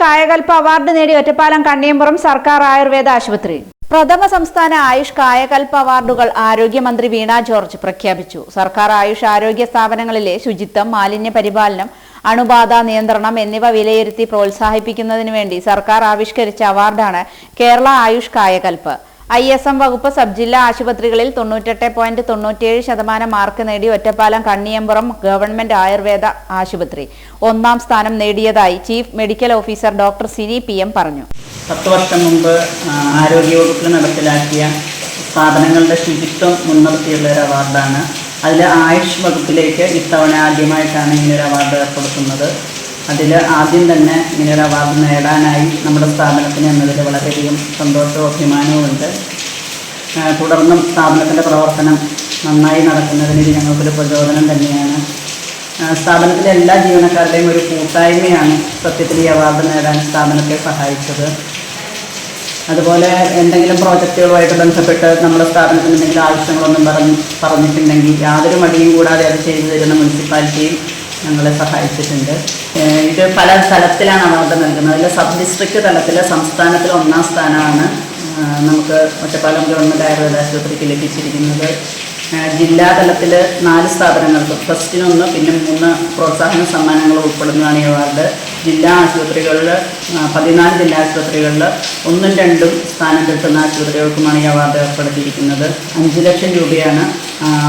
Kayakalp award നേടി ഒറ്റപ്പാലം കണ്ണിയമ്പുറം സർക്കാർ ആയുർവേദ ആശുപത്രി. പ്രഥമ സംസ്ഥാന ആയുഷ് കായകൽപ്പ അവാർഡുകൾ ആരോഗ്യമന്ത്രി വീണ ജോർജ് പ്രഖ്യാപിച്ചു. സർക്കാർ ആയുഷ് ആരോഗ്യ സ്ഥാപനങ്ങളിലെ ശുചിത്വം മാലിന്യ പരിപാലനം അണുബാധ നിയന്ത്രണം എന്നിവ വിലയിരുത്തി പ്രോത്സാഹിപ്പിക്കുന്നതിനു വേണ്ടി സർക്കാർ ആവിഷ്കരിച്ച അവാർഡാണ് Kerala Ayush Kayakalp I S M വകുപ്പ് സബ് ജില്ലാ ആശുപത്രികളിൽ തൊണ്ണൂറ്റെട്ട് പോയിന്റ് തൊണ്ണൂറ്റിയേഴ് ശതമാനം മാർക്ക് നേടി ഒറ്റപ്പാലം കണ്ണിയമ്പുറം ഗവൺമെന്റ് ആയുർവേദ ആശുപത്രി. ഒന്നാം സ്ഥാനം നേടിയതായി chief medical officer doctor Sini P M പറഞ്ഞു. പത്ത് വർഷം മുമ്പ് ആരോഗ്യവകുപ്പിൽ നടപ്പിലാക്കിയ സ്ഥാപനങ്ങളുടെ ശുചിത്വം മുൻനിർത്തിയുള്ള ഒരു അവാർഡാണ്. അതിൽ ആയുഷ് വകുപ്പിലേക്ക് ഇത്തവണ ആദ്യമായിട്ടാണ് ഇങ്ങനെ ഒരു അവാർഡ് ഏർപ്പെടുത്തുന്നത്. അതിൽ ആദ്യം തന്നെ ഇങ്ങനൊരു അവാർഡ് നേടാനായി നമ്മുടെ സ്ഥാപനത്തിന് എന്നതിൽ വളരെയധികം സന്തോഷവും അഭിമാനവും ഉണ്ട്. തുടർന്നും സ്ഥാപനത്തിന്റെ പ്രവർത്തനം നന്നായി നടക്കുന്നതിന് ഇത് ഞങ്ങൾക്കൊരു പ്രചോദനം തന്നെയാണ്. സ്ഥാപനത്തിലെ എല്ലാ ജീവനക്കാരുടെയും ഒരു കൂട്ടായ്മയാണ് സത്യത്തിൽ ഈ അവാർഡ് നേടാൻ സ്ഥാപനത്തെ സഹായിച്ചത്. അതുപോലെ എന്തെങ്കിലും പ്രോജക്റ്റുകളുമായിട്ട് ബന്ധപ്പെട്ട് നമ്മുടെ സ്ഥാപനത്തിന് എന്തെങ്കിലും ആവശ്യങ്ങളൊന്നും പറഞ്ഞ് പറഞ്ഞിട്ടുണ്ടെങ്കിൽ യാതൊരു മടിയും കൂടാതെ അത് ചെയ്തു തരുന്ന മുനിസിപ്പാലിറ്റിയും ഞങ്ങളെ സഹായിച്ചിട്ടുണ്ട്. ഇത് പല തലത്തിലാണ് അവാർഡ് നൽകുന്നത്. അതിൽ സബ് ഡിസ്ട്രിക്ട് തലത്തിൽ സംസ്ഥാനത്തിൽ ഒന്നാം സ്ഥാനമാണ് നമുക്ക് ഒറ്റപ്പാലം ഗവൺമെന്റ് ആയുർവേദ ആശുപത്രിക്ക് ലഭിച്ചിരിക്കുന്നത്. ജില്ലാ തലത്തിൽ നാല് സ്ഥാപനങ്ങൾക്ക് ഫസ്റ്റിനൊന്ന് പിന്നെ മൂന്ന് പ്രോത്സാഹന സമ്മാനങ്ങൾ ഉൾപ്പെടുന്നതാണ് ഈ അവാർഡ്. ജില്ലാ ആശുപത്രികളിൽ പതിനാല് ജില്ലാ ആശുപത്രികളിൽ ഒന്നും രണ്ടും സ്ഥാനം കിട്ടുന്ന ആശുപത്രികൾക്കുമാണ് ഈ അവാർഡ് ഏർപ്പെടുത്തിയിരിക്കുന്നത്. അഞ്ച് ലക്ഷം രൂപയാണ്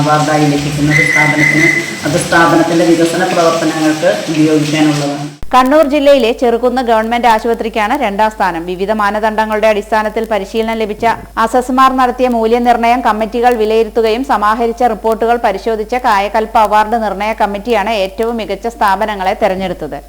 അവാർഡായി ലഭിക്കുന്നത് സ്ഥാപനത്തിന്. അത് സ്ഥാപനത്തിന്റെ വികസന പ്രവർത്തനങ്ങൾക്ക് ഉപയോഗിക്കാനുള്ളതാണ്. കണ്ണൂർ ജില്ലയിലെ ചെറുകുന്ന് ഗവൺമെന്റ് ആശുപത്രിക്കാണ് രണ്ടാം സ്ഥാനം. വിവിധ മാനദണ്ഡങ്ങളുടെ അടിസ്ഥാനത്തിൽ പരിശീലനം ലഭിച്ച അസസ്മാർ നടത്തിയ മൂല്യനിർണയം കമ്മിറ്റികൾ വിലയിരുത്തുകയും സമാഹരിച്ച റിപ്പോർട്ടുകൾ പരിശോധിച്ച കായകൽപ്പ അവാർഡ് നിർണയ കമ്മിറ്റിയാണ് ഏറ്റവും മികച്ച സ്ഥാപനങ്ങളെ തെരഞ്ഞെടുത്തത്.